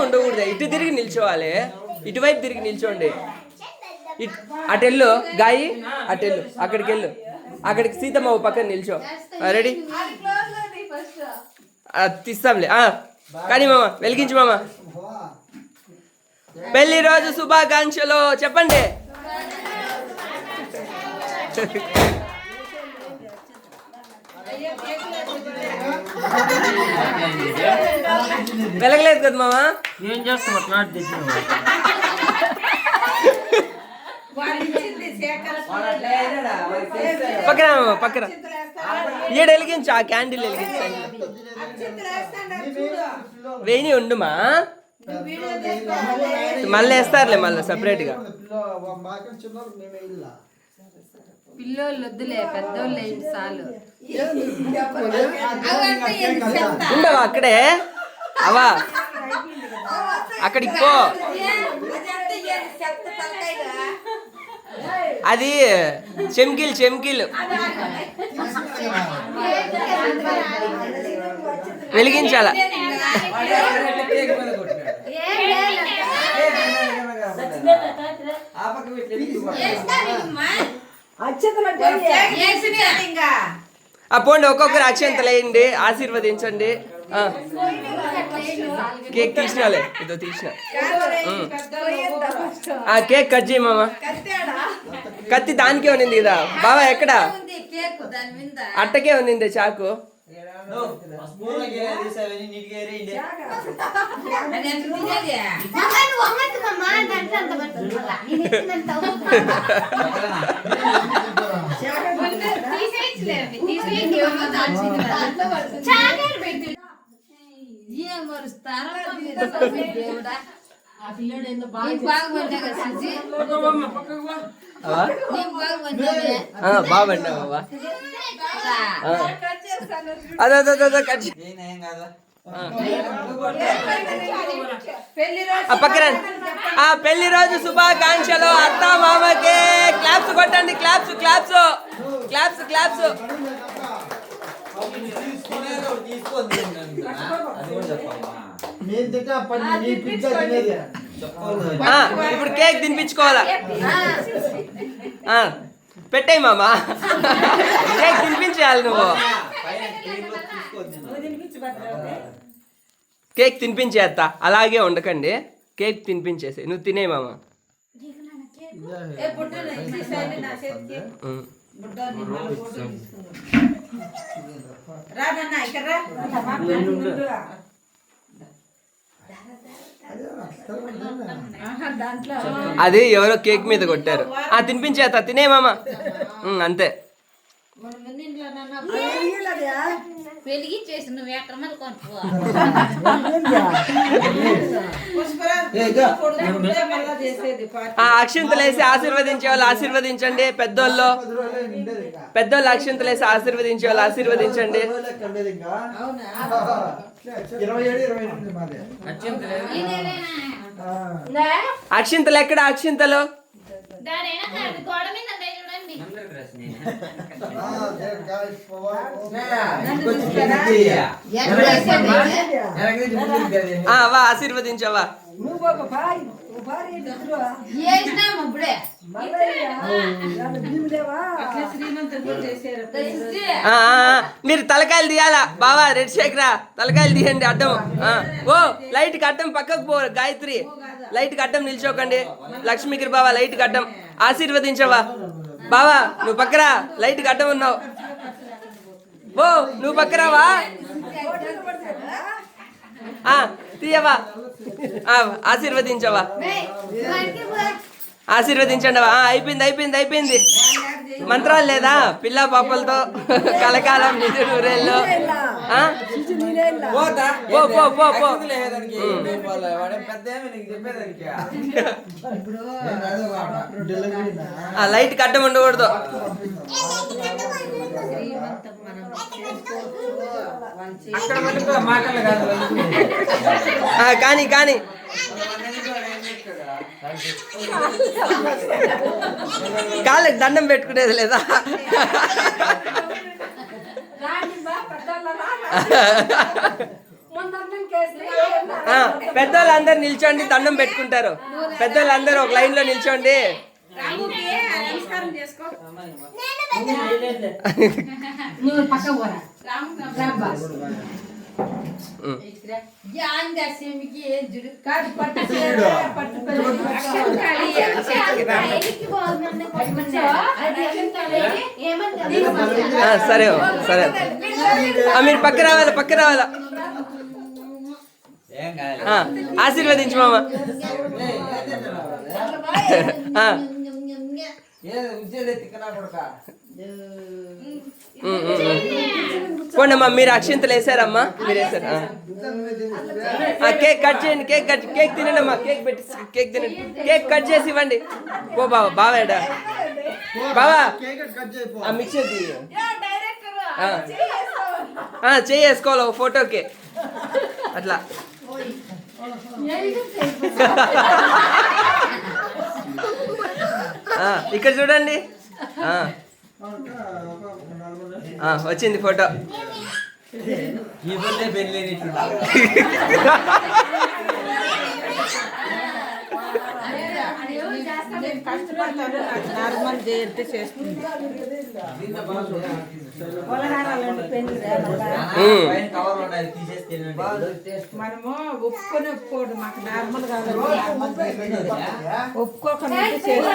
ఉండకూడదు. ఇటు తిరిగి నిల్చోవాలి. ఇటువైపు తిరిగి నిల్చోండి. ఇట్- అటెళ్ళు గాయి. అటెళ్ళు అక్కడికి వెళ్ళు. అక్కడికి సీతమ్మ ఓ పక్కన నిల్చో. రెడీ? తీస్తాంలే. ఆ, కానీ మామ వెలిగించు మామ. పెళ్ళి రోజు శుభాకాంక్షలు. చెప్పండి. వెలగలేదు కదా మామ? ఏం చేస్తాం అట్లా తెచ్చిన పక్కన పక్కన ఈడ వెలిగించు ఆ క్యాండిల్ వెలిగించండి వేణి ఉండుమా? మళ్ళీ వేస్తారులే మళ్ళీ సపరేట్గా పిల్లోళ్ళు వద్దులే పెద్దోళ్ళు ఏంటి చాలు. ఉండవా అక్కడే? అవా? అక్కడికి పో. అది చెమ్కిల్ చెమ్కిల్. వెలిగించాల? ఆ పోండి ఒక్కొక్కరు అక్షంతలు వేయండి ఆశీర్వదించండి. కేక్ తీసినాలే ఇదో తీసిన. ఆ కేక్ కట్ చేయి మామ. కత్తి దానికే ఉన్నింది కదా బావా ఎక్కడ? కేక్ దాని మీద. అట్టకే ఉన్నింది చాకు. అది ఎంత తినేది? ముందు తీసేయచ్చులే అవి. తీసేయకి ఏమో దాల్చింది కదా. ఏం మరుస్తారో దేవుడా నీకు బాగా కదా ఆ, కట్ పక్కన పెళ్ళి రోజు శుభాకాంక్షలు అత్త మామకి క్లాప్స్ కొట్టండి క్లాప్స్ క్లాప్స్ క్లాప్స్ క్లాప్స్ మీరు ఇప్పుడు కేక్ తినిపించుకోవాలా? పెట్టేయ్ మామా. కేక్ తినిపించేయాలి నువ్వు. కేక్ తినిపించేస్త. అలాగే ఉండకండి కేక్ తినిపించేసి. నువ్వు తినే మామ. ఉమ్. అది ఎవరో కేక్ మీద కొట్టారు. ఆ తినిపించేస్తా తినే మామ. అంతే. మన ముందు ఇంట్లో నాన్న వెలిగించేసి నువ్వు ఎక్కడ మళ్ళీ కొనుక్కో ఆ అక్షింతలు వేసి ఆశీర్వదించే వాళ్ళు ఆశీర్వదించండి పెద్దోళ్ళు. పెద్దోళ్ళు అక్షింతలు వేసి ఆశీర్వదించే వాళ్ళు ఆశీర్వదించండి. అక్షింతలు ఎక్కడ? అక్షింతలు? ఆశీర్వదించవా మీరు. తలకాయలు తీయాలా? బావా రెడ్ శేఖరా తలకాయలు తీయండి అడ్డం. ఆ, ఓ లైట్కి అడ్డం పక్కకు పో గాయత్రి. లైట్కి అడ్డం నిల్చోకండి. లక్ష్మీగిరి బావా లైట్కి అడ్డం. ఆశీర్వదించవా? బావా నువ్వు పక్కరా. లైట్కి అడ్డం ఉన్నావు. ఓ నువ్వు పక్కరావా? తీయవా. ఆశీర్వదించవా. ఆశీర్వదించండి ఆ, అయిపోయింది అయిపోయింది అయిపోయింది. మంత్రాలు లేదా? పిల్ల పాపలతో కలకాలం నిధి నూరేళ్ళు? పో పో పో పో? ఆ లైట్ కట్టం ఉండకూడదు శ్రీమంతం మనం చేసుకోవచ్చు వాళ్ళు అక్కడ వెళ్ళిపో మాటలు కాదు ఆ, కానీ కానీ. కాళ్ళకి దండం పెట్టుకునేది లేదా? పెద్దోళ్ళందరూ నిల్చోండి దండం పెట్టుకుంటారు. పెద్దోళ్ళందరూ ఒక లైన్లో నిల్చోండి నువ్వు పక్క పోరా. సరే సరే మీరు పక్క రావాలా పక్క రావాలా ఆశీర్వదించు మామ ఆ, ఉం, ఉం, ఉం. పోండమ్మా మీరు అక్షింతలు వేసారమ్మా. మీరు వేసారు. ఆ. కేక్ కట్ చేయండి కేక్ కట్ కేక్ తినండి అమ్మా కేక్ పెట్టి కేక్ తినండి. కేక్ కట్ చేసి ఇవ్వండి. పో బావా బావాడా బావా ఆ మిక్సర్ ఆ. వేసుకోవాలి ఒక ఫోటోకి. అట్లా. ఇక్కడ చూడండి. ఆ, వచ్చింది ఫోటో. నార్మల్ చేస్తే చేస్తుంది. మనము ఒప్పుకొని ఒప్పుకోడు మాకు నార్మల్ కాదు. ఒప్పుకోకుండా చేస్తుంది